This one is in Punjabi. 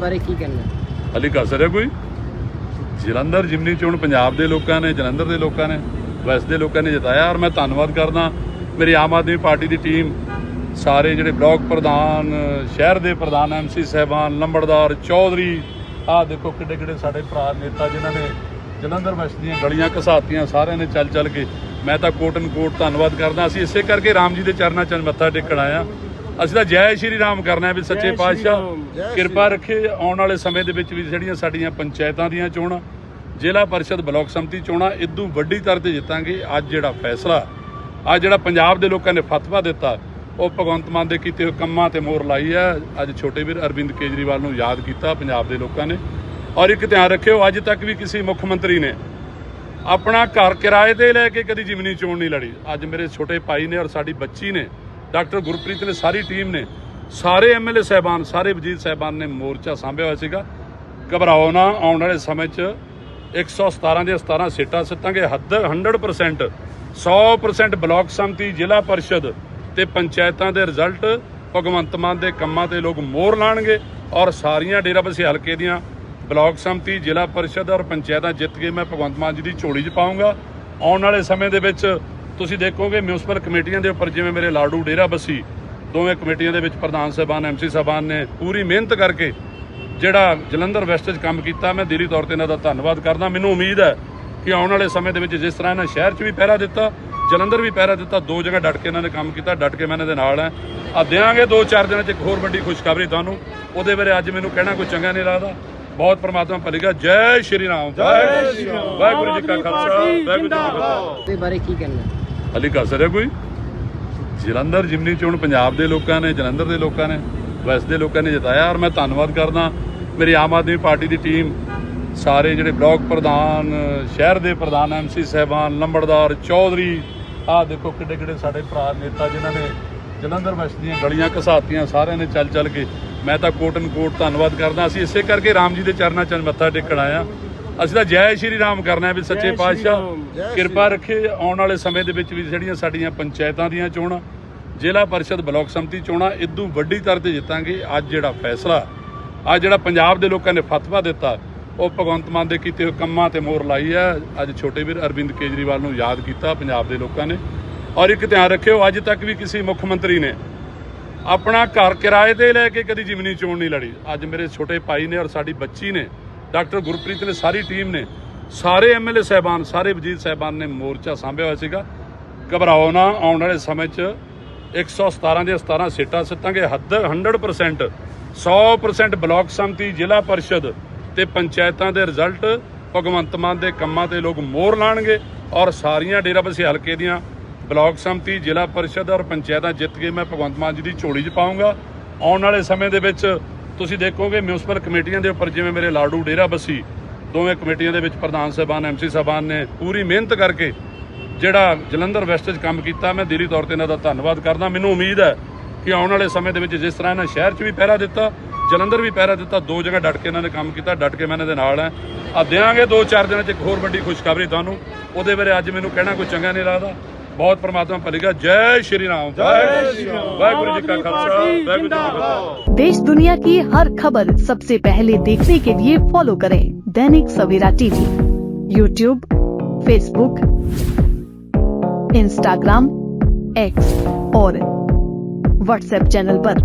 ਬਾਰੇ ਕੀ ਕਹਿਣਾ? ਹਾਲੇ ਕਸਰ ਹੈ ਕੋਈ? ਜਲੰਧਰ ਜਿਮਨੀ ਚੋਣ ਪੰਜਾਬ ਦੇ ਲੋਕਾਂ ਨੇ, ਜਲੰਧਰ ਦੇ ਲੋਕਾਂ ਨੇ ਵੈਸਟ ਦੇ ਲੋਕਾਂ ਨੇ ਜਿਤਾਇਆ ਔਰ ਮੈਂ ਧੰਨਵਾਦ ਕਰਦਾ ਮੇਰੀ ਆਮ ਆਦਮੀ ਪਾਰਟੀ ਦੀ ਟੀਮ, ਸਾਰੇ ਜਿਹੜੇ ਬਲਾਕ ਪ੍ਰਧਾਨ, ਸ਼ਹਿਰ ਦੇ ਪ੍ਰਧਾਨ ਐਮਸੀ ਸਹਿਬਾਨ, ਲੰਬੜਦਾਰ, ਚੌਧਰੀ, ਆਹ ਦੇਖੋ ਕਿੱਡੇ ਕਿੱਡੇ ਸਾਡੇ ਭਰਾ, ਨੇਤਾ ਜਿਨ੍ਹਾਂ ਨੇ ਜਲੰਧਰ ਵੈਸਟ ਦੀਆਂ ਗਲੀਆਂ ਘਸਾਤੀਆਂ, ਸਾਰਿਆਂ ਨੇ ਚੱਲ ਚੱਲ ਕੇ, ਮੈਂ ਤਾਂ ਕੋਟਨ ਕੋਟ ਧੰਨਵਾਦ ਕਰਦਾ। ਅਸੀਂ ਇਸੇ ਕਰਕੇ ਰਾਮ ਜੀ ਦੇ ਚਰਨਾਂ 'ਚ ਮੱਥਾ ਟੇਕਣ ਆਇਆ ਅਸੀਂ ਤਾਂ ਜੈ ਸ਼੍ਰੀ ਰਾਮ ਕਰਨਾ ਵੀ ਸੱਚੇ ਪਾਤਸ਼ਾਹ ਕਿਰਪਾ ਰੱਖੇ ਆਉਣ ਵਾਲੇ ਸਮੇਂ ਦੇ ਵਿੱਚ ਵੀ ਜਿਹੜੀਆਂ ਸਾਡੀਆਂ ਪੰਚਾਇਤਾਂ ਦੀਆਂ ਚੋਣਾਂ ਜ਼ਿਲ੍ਹਾ ਪਰਿਸ਼ਦ ਬਲਾਕ ਸੰਮਤੀ ਚੋਣਾਂ ਇਦੋਂ ਵੱਡੀ ਤਰ ਤੇ ਜਿੱਤਾਂਗੇ। ਅੱਜ ਜਿਹੜਾ ਫੈਸਲਾ ਅੱਜ ਜਿਹੜਾ ਪੰਜਾਬ ਦੇ ਲੋਕਾਂ ਨੇ ਫਤਵਾ ਦਿੱਤਾ ਉਹ ਭਗਵੰਤ ਮਾਨ ਦੇ ਕੀਤੇ ਹੋਏ ਕੰਮਾਂ ਤੇ ਮੋਹਰ ਲਾਈ ਹੈ। ਅੱਜ ਛੋਟੇ ਵੀਰ ਅਰਵਿੰਦ ਕੇਜਰੀਵਾਲ ਨੂੰ ਯਾਦ ਕੀਤਾ ਪੰਜਾਬ ਦੇ ਲੋਕਾਂ ਨੇ। ਔਰ ਇੱਕ ਧਿਆਨ ਰੱਖਿਓ ਅੱਜ ਤੱਕ ਵੀ ਕਿਸੇ ਮੁੱਖ ਮੰਤਰੀ ਨੇ ਆਪਣਾ ਘਰ ਕਿਰਾਏ ਤੇ ਲੈ ਕੇ ਕਦੀ ਜਿਮਨੀ ਚੋਣ ਨਹੀਂ ਲੜੀ। ਅੱਜ ਮੇਰੇ ਛੋਟੇ ਭਾਈ ਨੇ ਔਰ ਸਾਡੀ ਬੱਚੀ ਨੇ ਡਾਕਟਰ ਗੁਰਪ੍ਰੀਤ ਨੇ ਸਾਰੀ ਟੀਮ ਨੇ, ਸਾਰੇ ਐਮਐਲਏ ਸਹਿਬਾਨ, ਸਾਰੇ ਵਜ਼ੀਰ ਸਹਿਬਾਨ ਨੇ ਮੋਰਚਾ ਸਾਂਭਿਆ ਹੋਇਆ ਸੀਗਾ। ਘਬਰਾਓ ਨਾ, ਆਉਣ ਵਾਲੇ ਸਮੇਂ 'ਚ 117 ਦੇ 17 ਸੀਟਾਂ ਸਿੱਟਾਂਗੇ। ਹੱਦ 100% 100% ਬਲਾਕ ਸੰਮਤੀ, ਜ਼ਿਲ੍ਹਾ ਪਰਿਸ਼ਦ ਤੇ ਪੰਚਾਇਤਾਂ ਦੇ ਰਿਜ਼ਲਟ, ਭਗਵੰਤ ਮਾਨ ਦੇ ਕੰਮਾਂ ਤੇ ਲੋਕ ਮੋਹਰ ਲਾਣਗੇ ਔਰ ਸਾਰੀਆਂ ਡੇਰਾਬੱਸੀ ਹਲਕੇ ਦੀਆਂ ਬਲਾਕ ਸੰਮਤੀ, ਜ਼ਿਲ੍ਹਾ ਪਰਿਸ਼ਦ ਔਰ ਪੰਚਾਇਤਾਂ ਜਿੱਤ ਕੇ ਮੈਂ ਭਗਵੰਤ ਮਾਨ ਜੀ ਦੀ ਝੋਲੀ 'ਚ ਪਾਉਂਗਾ ਆਉਣ ਵਾਲੇ ਸਮੇਂ ਦੇ ਵਿੱਚ ਤੁਸੀਂ ਦੇਖੋਗੇ ਮਿਊਨਿਸਪਲ ਕਮੇਟੀਆਂ ਦੇ ਉੱਪਰ ਜਿਵੇਂ ਮੇਰੇ ਲਾਡੂ ਡੇਰਾਬੱਸੀ ਦੋਵੇਂ ਕਮੇਟੀਆਂ ਦੇ ਵਿੱਚ ਪ੍ਰਧਾਨ ਸਾਹਿਬਾਨ ਐਮਸੀ ਸਾਹਿਬਾਨ ਨੇ ਪੂਰੀ ਮਿਹਨਤ ਕਰਕੇ ਜਿਹੜਾ ਜਲੰਧਰ ਵੈਸਟ 'ਚ ਕੰਮ ਕੀਤਾ ਮੈਂ ਦਿਲੀ ਤੌਰ ਤੇ ਇਹਨਾਂ ਦਾ ਧੰਨਵਾਦ ਕਰਦਾ। ਮੈਨੂੰ ਉਮੀਦ ਹੈ ਕਿ ਆਉਣ ਵਾਲੇ ਸਮੇਂ ਦੇ ਵਿੱਚ ਜਿਸ ਤਰ੍ਹਾਂ ਇਹਨਾਂ ਸ਼ਹਿਰ 'ਚ ਵੀ ਪਹਿਰਾ ਦਿੱਤਾ ਜਲੰਧਰ ਵੀ ਪਹਿਰਾ ਦਿੱਤਾ ਦੋ ਜਗ੍ਹਾ ਡਟ ਕੇ ਇਹਨਾਂ ਨੇ ਕੰਮ ਕੀਤਾ ਡਟ ਕੇ ਮੈਂ ਇਹਨਾਂ ਦੇ ਨਾਲ ਹਾਂ। ਆ ਦਿਆਂਗੇ ਦੋ ਚਾਰ ਦਿਨਾਂ 'ਚ ਇੱਕ ਹੋਰ ਵੱਡੀ ਖੁਸ਼ਖਬਰੀ ਤੁਹਾਨੂੰ। ਉਹਦੇ ਬਾਰੇ ਅੱਜ ਮੈਨੂੰ ਕਹਿਣਾ ਕੋਈ ਚੰਗਾ ਨਹੀਂ ਲੱਗਦਾ। ਬਹੁਤ ਪ੍ਰਮਾਤਮਾ ਭਲੇਗਾ। ਜੈ ਸ਼੍ਰੀ ਰਾਮ। ਜੈ ਸ਼੍ਰੀ ਰਾਮ। ਵਾਹਿਗੁਰੂ ਜੀ ਕਾ ਖਾਲਸਾ। ਵਾਹਿਗੁਰੂ ਜੀ ਕੀ ਫਤਿਹ। ਦੇ ਬਾਰੇ ਕੀ ਕਹਿਣਾ? ਹਾਲੇ ਕਸਰ ਹੈ ਕੋਈ? ਜਲੰਧਰ ਜਿਮਨੀ ਚੋਣ ਪੰਜਾਬ ਦੇ ਲੋਕਾਂ ਨੇ, ਜਲੰਧਰ ਦੇ ਲੋਕਾਂ ਨੇ ਵੈਸਟ ਦੇ ਲੋਕਾਂ ਨੇ ਜਿਤਾਇਆ ਔਰ ਮੈਂ ਧੰਨਵਾਦ ਕਰਦਾ ਮੇਰੀ ਆਮ ਆਦਮੀ ਪਾਰਟੀ ਦੀ ਟੀਮ, ਸਾਰੇ ਜਿਹੜੇ ਬਲਾਕ ਪ੍ਰਧਾਨ, ਸ਼ਹਿਰ ਦੇ ਪ੍ਰਧਾਨ ਐਮਸੀ ਸਹਿਬਾਨ, ਲੰਬੜਦਾਰ, ਚੌਧਰੀ, ਆਹ ਦੇਖੋ ਕਿੱਡੇ ਕਿੱਡੇ ਸਾਡੇ ਭਰਾ, ਨੇਤਾ ਜਿਨ੍ਹਾਂ ਨੇ ਜਲੰਧਰ ਵੈਸਟ ਦੀਆਂ ਗਲੀਆਂ ਘਸਾਤੀਆਂ, ਸਾਰਿਆਂ ਨੇ ਚੱਲ ਚੱਲ ਕੇ, ਮੈਂ ਤਾਂ ਕੋਟਨ ਕੋਟ ਧੰਨਵਾਦ ਕਰਦਾ। ਅਸੀਂ ਇਸੇ ਕਰਕੇ ਰਾਮ ਜੀ ਦੇ ਚਰਨਾਂ 'ਚ ਮੱਥਾ ਟੇਕਣ ਆਇਆ ਅਸੀਂ ਤਾਂ ਜੈ ਸ਼੍ਰੀ ਰਾਮ ਕਰਨਾ ਹੈ ਵੀ ਸੱਚੇ ਪਾਤਸ਼ਾਹ ਕਿਰਪਾ ਰੱਖੇ ਆਉਣ ਵਾਲੇ ਸਮੇਂ ਦੇ ਵਿੱਚ ਵੀ ਜਿਹੜੀਆਂ ਸਾਡੀਆਂ ਪੰਚਾਇਤਾਂ ਦੀਆਂ ਚੋਣਾਂ ਜ਼ਿਲ੍ਹਾ ਪਰਿਸ਼ਦ ਬਲਾਕ ਸੰਮਤੀ ਚੋਣਾਂ ਇਦੋਂ ਵੱਡੀ ਤਰ ਤੇ ਜਿੱਤਾਂਗੇ। ਅੱਜ ਜਿਹੜਾ ਫੈਸਲਾ ਅੱਜ ਜਿਹੜਾ ਪੰਜਾਬ ਦੇ ਲੋਕਾਂ ਨੇ ਫਤਵਾ ਦਿੱਤਾ ਉਹ ਭਗਵੰਤ ਮਾਨ ਦੇ ਕੀਤੇ ਹੋਏ ਕੰਮਾਂ ਤੇ ਮੋਹਰ ਲਾਈ ਹੈ। ਅੱਜ ਛੋਟੇ ਵੀਰ ਅਰਵਿੰਦ ਕੇਜਰੀਵਾਲ ਨੂੰ ਯਾਦ ਕੀਤਾ ਪੰਜਾਬ ਦੇ ਲੋਕਾਂ ਨੇ। ਔਰ ਇੱਕ ਧਿਆਨ ਰੱਖਿਓ ਅੱਜ ਤੱਕ ਵੀ ਕਿਸੇ ਮੁੱਖ ਮੰਤਰੀ ਨੇ ਆਪਣਾ ਘਰ ਕਿਰਾਏ ਤੇ ਲੈ ਕੇ ਕਦੀ ਜਿਮਨੀ ਚੋਣ ਨਹੀਂ ਲੜੀ। ਅੱਜ ਮੇਰੇ ਛੋਟੇ ਭਾਈ ਨੇ ਔਰ ਸਾਡੀ ਬੱਚੀ ਨੇ ਡਾਕਟਰ ਗੁਰਪ੍ਰੀਤ ਨੇ ਸਾਰੀ ਟੀਮ ਨੇ, ਸਾਰੇ ਐਮਐਲਏ ਸਹਿਬਾਨ, ਸਾਰੇ ਵਜ਼ੀਰ ਸਹਿਬਾਨ ਨੇ ਮੋਰਚਾ ਸਾਂਭਿਆ ਹੋਇਆ ਸੀਗਾ। ਘਬਰਾਓ ਨਾ, ਆਉਣ ਵਾਲੇ ਸਮੇਂ 'ਚ 117 ਦੇ 17 ਸੀਟਾਂ ਸਿੱਟਾਂਗੇ। ਹੱਦ 100% 100% ਬਲਾਕ ਸੰਮਤੀ, ਜ਼ਿਲ੍ਹਾ ਪਰਿਸ਼ਦ ਤੇ ਪੰਚਾਇਤਾਂ ਦੇ ਰਿਜ਼ਲਟ, ਭਗਵੰਤ ਮਾਨ ਦੇ ਕੰਮਾਂ ਤੇ ਲੋਕ ਮੋਹਰ ਲਾਣਗੇ ਔਰ ਸਾਰੀਆਂ ਡੇਰਾਬੱਸੀ ਹਲਕੇ ਦੀਆਂ ਬਲਾਕ ਸੰਮਤੀ, ਜ਼ਿਲ੍ਹਾ ਪਰਿਸ਼ਦ ਔਰ ਪੰਚਾਇਤਾਂ ਜਿੱਤ ਕੇ ਮੈਂ ਭਗਵੰਤ ਮਾਨ ਜੀ ਦੀ ਝੋਲੀ 'ਚ ਪਾਉਂਗਾ ਆਉਣ ਵਾਲੇ ਸਮੇਂ ਦੇ ਵਿੱਚ ਤੁਸੀਂ ਦੇਖੋਗੇ ਮਿਊਨਿਸਪਲ ਕਮੇਟੀਆਂ ਦੇ ਉੱਪਰ ਜਿਵੇਂ ਮੇਰੇ ਲਾਡੂ ਡੇਰਾਬੱਸੀ ਦੋਵੇਂ ਕਮੇਟੀਆਂ ਦੇ ਵਿੱਚ ਪ੍ਰਧਾਨ ਸਾਹਿਬਾਨ ਐਮਸੀ ਸਾਹਿਬਾਨ ਨੇ ਪੂਰੀ ਮਿਹਨਤ ਕਰਕੇ ਜਿਹੜਾ ਜਲੰਧਰ ਵੈਸਟ 'ਚ ਕੰਮ ਕੀਤਾ, ਮੈਂ ਦਿਲੀ ਤੌਰ ਤੇ ਇਹਨਾਂ ਦਾ ਧੰਨਵਾਦ ਕਰਦਾ। ਮੈਨੂੰ ਉਮੀਦ ਹੈ ਕਿ ਆਉਣ ਵਾਲੇ ਸਮੇਂ ਦੇ ਵਿੱਚ ਜਿਸ ਤਰ੍ਹਾਂ ਇਹਨਾਂ ਸ਼ਹਿਰ 'ਚ ਵੀ ਪਹਿਰਾ ਦਿੱਤਾ, ਜਲੰਧਰ ਵੀ ਪਹਿਰਾ ਦਿੱਤਾ, ਦੋ ਜਗ੍ਹਾ ਡਟ ਕੇ ਇਹਨਾਂ ਨੇ ਕੰਮ ਕੀਤਾ, ਡਟ ਕੇ ਮੈਂ ਇਹਨਾਂ ਦੇ ਨਾਲ ਹਾਂ। ਆ ਦਿਆਂਗੇ ਦੋ ਚਾਰ ਦਿਨਾਂ 'ਚ ਇੱਕ ਹੋਰ ਵੱਡੀ ਖੁਸ਼ਖਬਰੀ ਤੁਹਾਨੂੰ। ਉਹਦੇ ਬਾਰੇ ਅੱਜ ਮੈਨੂੰ ਕਹਿਣਾ ਕੋਈ ਚੰਗਾ ਨਹੀਂ ਲੱਗਦਾ। ਬਹੁਤ ਪ੍ਰਮਾਤਮਾ ਭਲੇਗਾ ਜੈ ਸ਼੍ਰੀ ਰਾਮ ਜੈ ਸ਼੍ਰੀ ਰਾਮ ਵਾਹਿਗੁਰੂ ਜੀ ਕਾ ਖਾਲਸਾ ਵਾਹਿਗੁਰੂ ਜੀ ਕੀ ਫਤਿਹ देश दुनिया की हर खबर सबसे पहले देखने के लिए फॉलो करें Dainik Savera TV YouTube Facebook Instagram X और व्हाट्सएप चैनल पर।